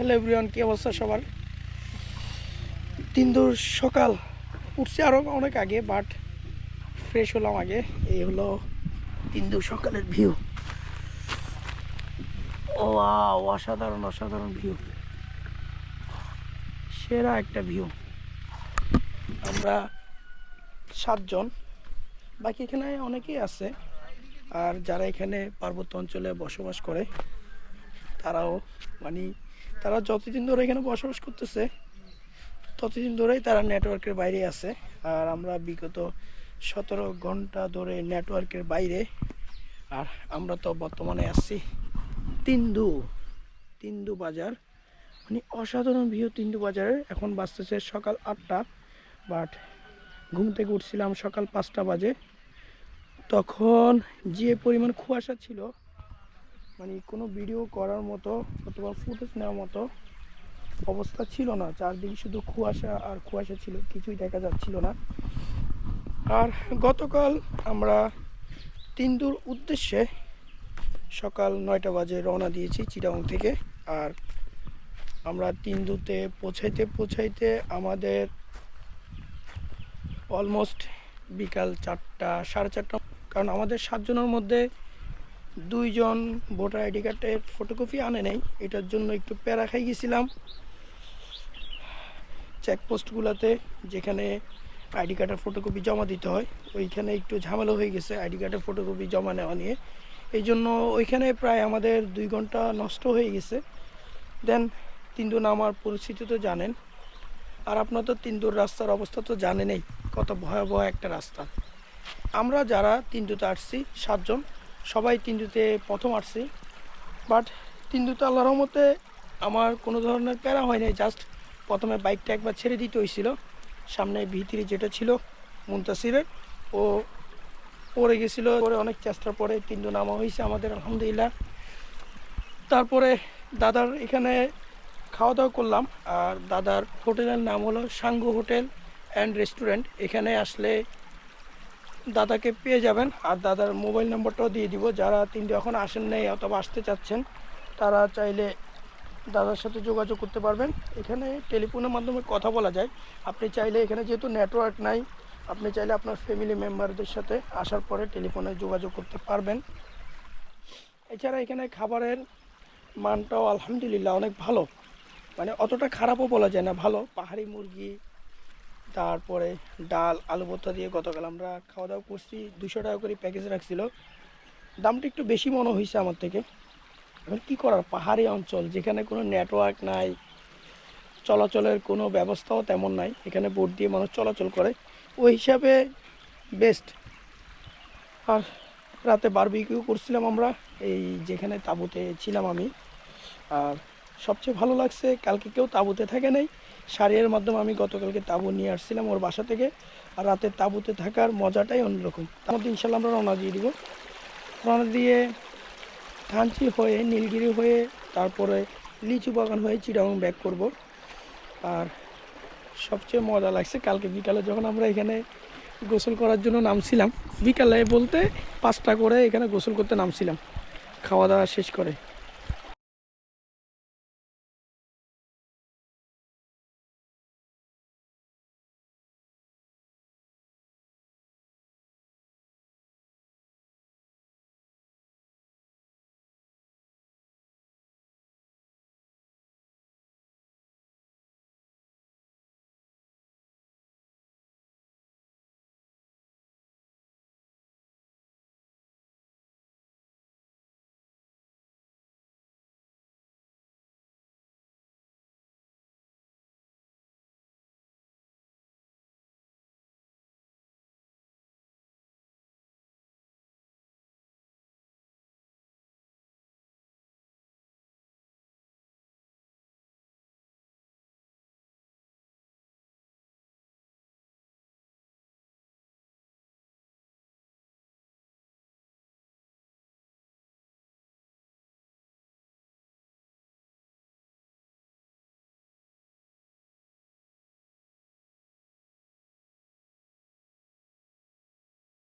Hello everyone, কি অবস্থা সবার? তিন দূর সকাল। উঠছি আরও অনেক আগে বাট ফ্রেশ হলাম আগে। এই হলো তিন দূর সকালের ভিউ ও অসাধারণ অসাধারণ ভিউ সেরা একটা ভিউ আমরা সাতজন। বাকি এখানে অনেকেই আছে। আর যারা এখানে পার্বত্য অঞ্চলে বসবাস করে তারাও মানে তারা যতদিন ধরে এখানে বসবাস করতেছে, ততদিন ধরেই তারা নেটওয়ার্কের বাইরে আছে। আর আমরা বিগত সতেরো ঘণ্টা ধরে নেটওয়ার্কের বাইরে। আর আমরা তো বর্তমানে আসছি তিন্দু তিন্দু বাজার। মানে অসাধারণ ভিউ তিন্দু বাজারে এখন বাজতেছে সকাল আটটা বাট ঘুম থেকে উঠছিলাম সকাল পাঁচটা বাজে। তখন যে পরিমাণ কুয়াশা ছিল মানে কোনো ভিডিও করার মতো অথবা ফুটেজ নেওয়ার মতো অবস্থা ছিল না। চারদিকে শুধু কুয়াশা আর কুয়াশা ছিল, কিছুই দেখা যাচ্ছিল না। আর গতকাল আমরা তিনদুর উদ্দেশ্যে সকাল নয়টা বাজে রওনা দিয়েছি চিটাং থেকে। আর আমরা তিনদুতে পৌঁছাইতে পৌঁছাইতে আমাদের অলমোস্ট বিকাল চারটা, সাড়ে চারটা, কারণ আমাদের সাতজনের মধ্যে দুইজন ভোটার আইডি কার্ডের ফটোকপি আনে নেই, এটার জন্য একটু প্যারা খাই গেছিলাম। চেকপোস্টগুলোতে যেখানে আইডি কার্ডের ফটোকপি জমা দিতে হয়, ওইখানে একটু ঝামেলা হয়ে গেছে আইডি কার্ডের ফটোকপি জমা নেওয়া নিয়ে। এই জন্য ওইখানে প্রায় আমাদের দুই ঘণ্টা নষ্ট হয়ে গেছে। দেন তিনদু আমার পরিস্থিতি তো জানেন, আর আপনার তো তিনদুর রাস্তার অবস্থা তো জানেনই, কত ভয়াবহ একটা রাস্তা। আমরা যারা তিনদুতে আসছি, সাতজন সবাই তিনদুতে প্রথম আসছি। বাট তিনদুতে আল্লাহর রহমতে আমার কোনো ধরনের প্যারা হয় নাই, জাস্ট প্রথমে বাইকটা একবার ছেড়ে দিতে হয়েছিল। সামনে ভিতরে যেটা ছিল মুন্তাসিরের, ও পড়ে গেছিল, পরে অনেক চেষ্টার পরে তিনদু নামা হয়েছে আমাদের, আলহামদুলিল্লাহ। তারপরে দাদার এখানে খাওয়া দাওয়া করলাম, আর দাদার হোটেলের নাম হলো সাঙ্গু হোটেল অ্যান্ড রেস্টুরেন্ট। এখানে আসলে দাদাকে পেয়ে যাবেন। আর দাদার মোবাইল নম্বরটাও দিয়ে দিব। যারা তিনটে এখন আসেন নাই অথবা আসতে চাচ্ছেন, তারা চাইলে দাদার সাথে যোগাযোগ করতে পারবেন। এখানে টেলিফোনের মাধ্যমে কথা বলা যায়। আপনি চাইলে এখানে যেহেতু নেটওয়ার্ক নাই, আপনি চাইলে আপনার ফ্যামিলি মেম্বারদের সাথে আসার পরে টেলিফোনে যোগাযোগ করতে পারবেন। এছাড়া এখানে খাবারের মানটাও আলহামদুলিল্লাহ অনেক ভালো। মানে অতটা খারাপও বলা যায় না, ভালো। পাহাড়ি মুরগি তারপরে ডাল, আলু ভর্তা দিয়ে গতকাল আমরা খাওয়া দাওয়া করছি। দুশো টাকা করে প্যাকেজ রাখছিল। দামটা একটু বেশি মনে হয়েছে আমার থেকে। এখন কী করার? পাহাড়ি অঞ্চল, যেখানে কোনো নেটওয়ার্ক নাই, চলাচলের কোনো ব্যবস্থাও তেমন নাই, এখানে বোট দিয়ে মানুষ চলাচল করে। ওই হিসাবে বেস্ট আর রাতে বারবিকিউ করছিলাম আমরা, এই যেখানে তাঁবুতে ছিলাম আমি। আর সবচেয়ে ভালো লাগছে, কালকে কেউ তাঁবুতে থাকে নাই। সারিয়ার মাধ্যমে আমি গতকালকে তাঁবু নিয়ে আসছিলাম ওর বাসা থেকে। আর রাতে তাঁবুতে থাকার মজাটাই অন্যরকম। তার মধ্যে ইনশাল্লাহ আমরা রওনা দিয়ে দিব। রওনা দিয়ে থানচি হয়ে, নীলগিরি হয়ে, তারপরে লিচু বাগান হয়ে চিটাং ব্যাক করব। আর সবচেয়ে মজা লাগছে কালকে বিকালে যখন আমরা এখানে গোসল করার জন্য নামছিলাম, বিকালে বলতে পাঁচটা করে এখানে গোসল করতে নামছিলাম। খাওয়া দাওয়া শেষ করে।